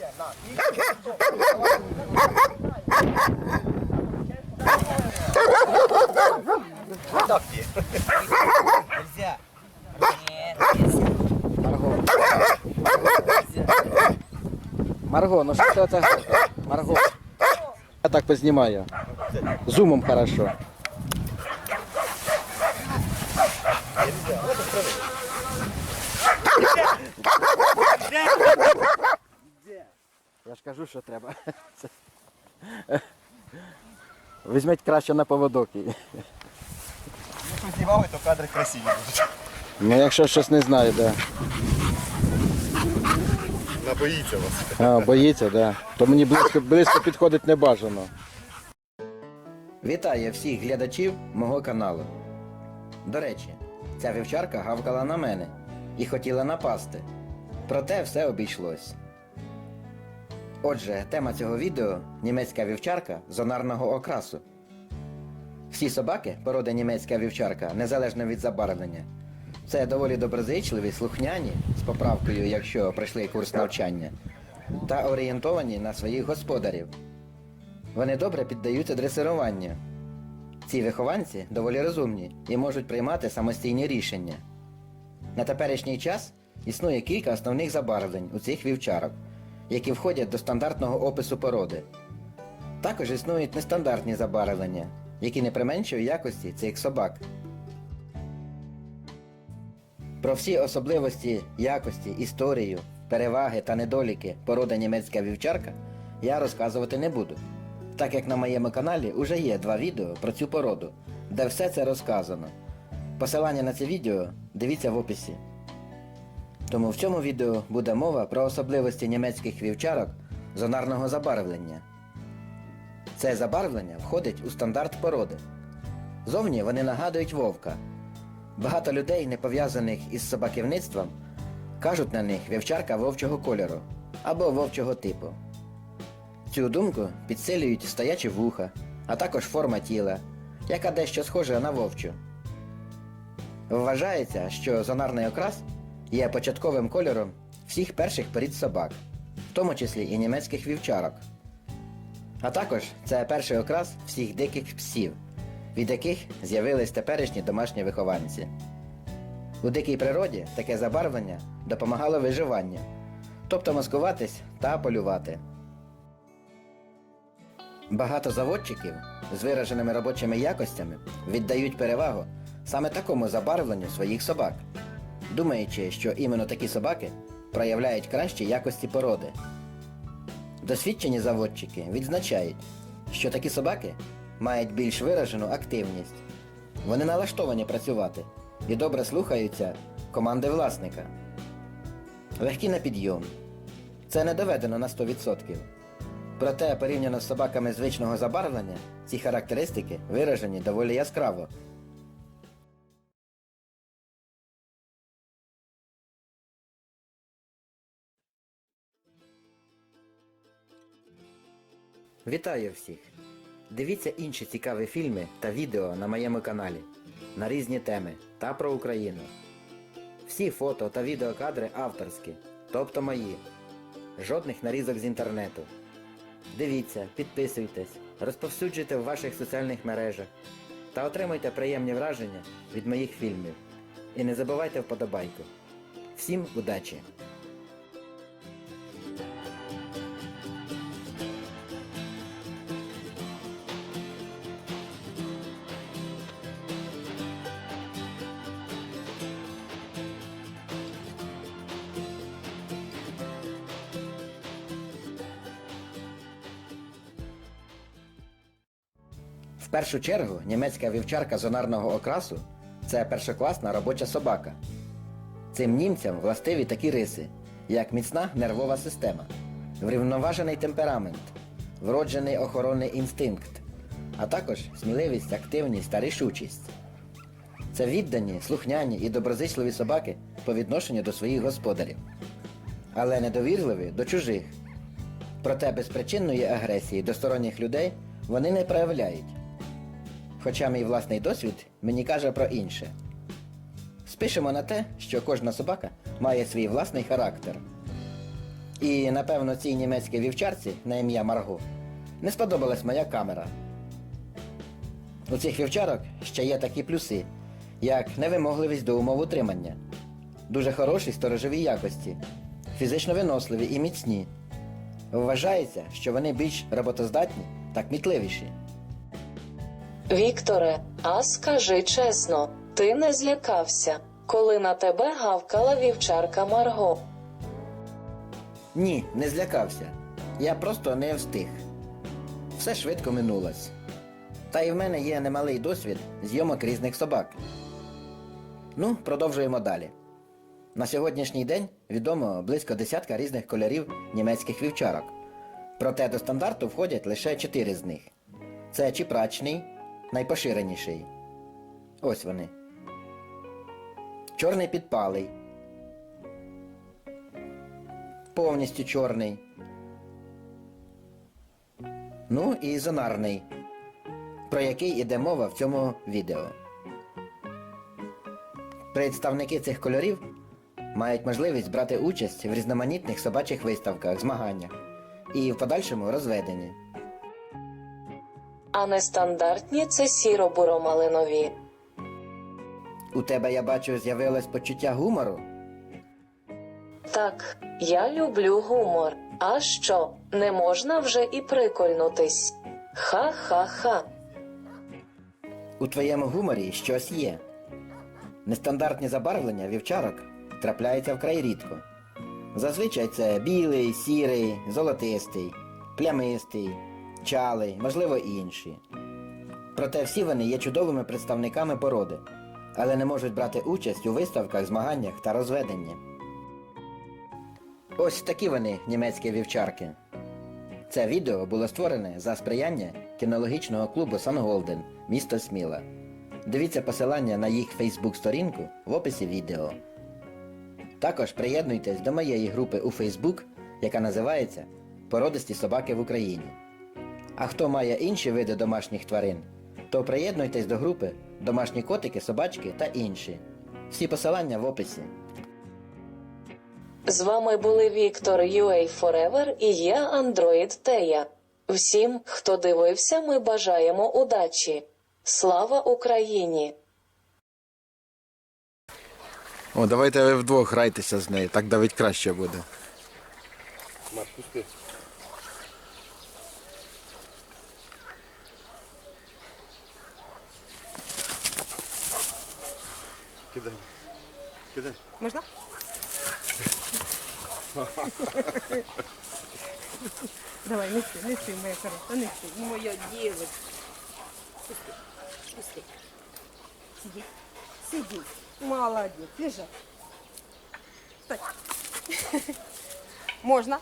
Нельзя. Нет, нельзя. Марго. Марго, ну що це? Марго. Я так познімаю. Зумом хорошо. Я ж кажу, що треба. Візьміть краще на поводок. Якщо знімали, то кадри красиві будуть. Ну якщо щось не знаю, да. Вона боїться вас. А, боїться, да. То мені близько, близько підходить не бажано. Вітаю всіх глядачів мого каналу. До речі, ця вівчарка гавкала на мене і хотіла напасти. Проте все обійшлось. Отже, тема цього відео німецька вівчарка зонарного окрасу. Всі собаки породи німецька вівчарка, незалежно від забарвлення, це доволі доброзичливі, слухняні, з поправкою, якщо пройшли курс навчання, та орієнтовані на своїх господарів. Вони добре піддаються дресируванню. Ці вихованці доволі розумні і можуть приймати самостійні рішення. На теперішній час існує кілька основних забарвлень у цих вівчарок, які входять до стандартного опису породи. Також існують нестандартні забарвлення, які не применшують якості цих собак. Про всі особливості якості, історію, переваги та недоліки породи німецька вівчарка я розказувати не буду, так як на моєму каналі вже є два відео про цю породу, де все це розказано. Посилання на це відео дивіться в описі. Тому в цьому відео буде мова про особливості німецьких вівчарок зонарного забарвлення. Це забарвлення входить у стандарт породи. Зовні вони нагадують вовка. Багато людей, не пов'язаних із собаківництвом, кажуть на них вівчарка вовчого кольору або вовчого типу. Цю думку підсилюють стоячі вуха, а також форма тіла, яка дещо схожа на вовчу. Вважається, що зонарний окрас є початковим кольором всіх перших порід собак, в тому числі і німецьких вівчарок. А також це перший окрас всіх диких псів, від яких з'явились теперішні домашні вихованці. У дикій природі таке забарвлення допомагало виживанню, тобто маскуватись та полювати. Багато заводчиків з вираженими робочими якостями віддають перевагу саме такому забарвленню своїх собак, думаючи, що іменно такі собаки проявляють кращі якості породи. Досвідчені заводчики відзначають, що такі собаки мають більш виражену активність. Вони налаштовані працювати і добре слухаються команди власника. Легкі на підйом. Це не доведено на 100%. Проте, порівняно з собаками звичного забарвлення, ці характеристики виражені доволі яскраво. Вітаю всіх! Дивіться інші цікаві фільми та відео на моєму каналі на різні теми та про Україну. Всі фото та відеокадри авторські, тобто мої. Жодних нарізок з інтернету. Дивіться, підписуйтесь, розповсюджуйте в ваших соціальних мережах та отримуйте приємні враження від моїх фільмів. І не забувайте вподобайку. Всім удачі! Першу чергу німецька вівчарка зонарного окрасу це першокласна робоча собака. Цим німцям властиві такі риси, як міцна нервова система, врівноважений темперамент, вроджений охоронний інстинкт, а також сміливість, активність та рішучість. Це віддані, слухняні і доброзичливі собаки по відношенню до своїх господарів, але недовірливі до чужих. Проте безпричинної агресії до сторонніх людей вони не проявляють. Хоча мій власний досвід мені каже про інше. Спишемо на те, що кожна собака має свій власний характер. І, напевно, цій німецькій вівчарці на ім'я Марго не сподобалась моя камера. У цих вівчарок ще є такі плюси, як невимогливість до умов утримання, дуже хороші сторожові якості, фізично виносливі і міцні. Вважається, що вони більш роботоздатні та кмітливіші. Вікторе, а скажи чесно, ти не злякався, коли на тебе гавкала вівчарка Марго? Ні, не злякався. Я просто не встиг. Все швидко минулось. Та й в мене є немалий досвід зйомок різних собак. Ну, продовжуємо далі. На сьогоднішній день відомо близько десятка різних кольорів німецьких вівчарок. Проте до стандарту входять лише чотири з них. Це чіпрачний, найпоширеніший. Ось вони. Чорний підпалий. Повністю чорний. Ну і зонарний, про який іде мова в цьому відео. Представники цих кольорів мають можливість брати участь в різноманітних собачих виставках, змаганнях і в подальшому розведенні. А нестандартні це сіро-буромалинові. У тебе, я бачу, з'явилось почуття гумору. Так, я люблю гумор. А що, не можна вже і прикольнутись? Ха-ха-ха. У твоєму гуморі щось є. Нестандартні забарвлення вівчарок трапляються вкрай рідко. Зазвичай це білий, сірий, золотистий, плямистий, чалий, можливо, інші. Проте всі вони є чудовими представниками породи, але не можуть брати участь у виставках, змаганнях та розведенні. Ось такі вони, німецькі вівчарки. Це відео було створене за сприяння кінологічного клубу Санголден, місто Сміла. Дивіться посилання на їх Фейсбук-сторінку в описі відео. Також приєднуйтесь до моєї групи у Фейсбук, яка називається Породисті собаки в Україні. А хто має інші види домашніх тварин, то приєднуйтесь до групи Домашні котики, собачки та інші. Всі посилання в описі. З вами були Віктор UA Forever і я Андроїд Тея. Всім, хто дивився, ми бажаємо удачі. Слава Україні! О, давайте ви вдвох грайтеся з нею, так навіть краще буде. Маш, пусти. Кидай. Кидай. Можна? Давай, неси, неси, моя хороша, неси. Моя дівчинка. Пусти, пусти. Сиди, сиди. Молодець, лежа. Стой. Можна?